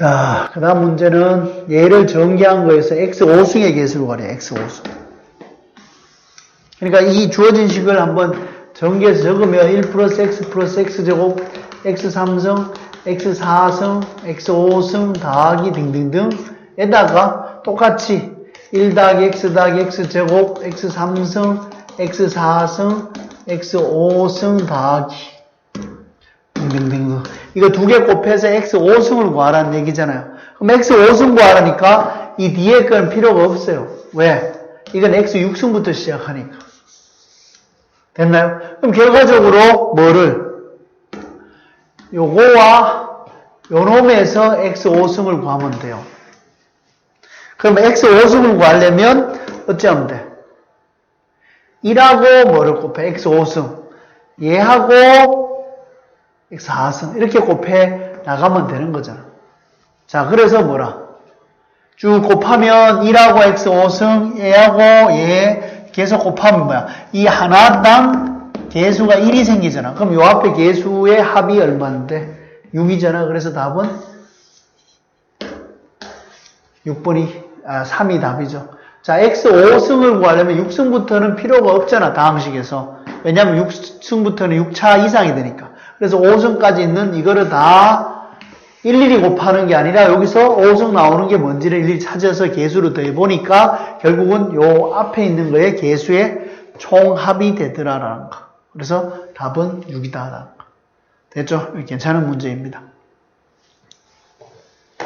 자, 그 다음 문제는 얘를 전개한 거에서 x 5승의 개수를 구하래, x 5승. 그러니까 이 주어진 식을 한번 전개해서 적으면 1 플러스 x 플러스 x 제곱, x 3승, x 4승, x 5승 더하기 등등등 에다가 똑같이 1 더하기 x 더하기 x 제곱, x 3승, x 4승, x 5승 더하기 이거 두 개 곱해서 x 5승을 구하라는 얘기잖아요. 그럼 x 5승 구하라니까 이 뒤에 건 필요가 없어요. 왜? 이건 x 6승부터 시작하니까. 됐나요? 그럼 결과적으로 뭐를? 요거와 요놈에서 x 5승을 구하면 돼요. 그럼 x 5승을 구하려면 어찌하면 돼? 1하고 뭐를 곱해? x 5승. 얘하고 4승. 이렇게 곱해 나가면 되는 거잖아. 자, 그래서 뭐라? 쭉 곱하면 1하고 x 5승, 얘하고 얘 계속 곱하면 뭐야? 이 하나당 개수가 1이 생기잖아. 그럼 요 앞에 개수의 합이 얼마인데? 6이잖아. 그래서 답은 6번이, 아, 3이 답이죠. 자, x 5승을 구하려면 6승부터는 필요가 없잖아. 다항식에서. 왜냐면 6승부터는 6차 이상이 되니까. 그래서 5승까지 있는 이거를 다 일일이 곱하는 게 아니라 여기서 5승 나오는 게 뭔지를 일일이 찾아서 개수로 더해보니까 결국은 요 앞에 있는 거에 개수의 총합이 되더라라는 거. 그래서 답은 6이다라는 거. 됐죠? 괜찮은 문제입니다.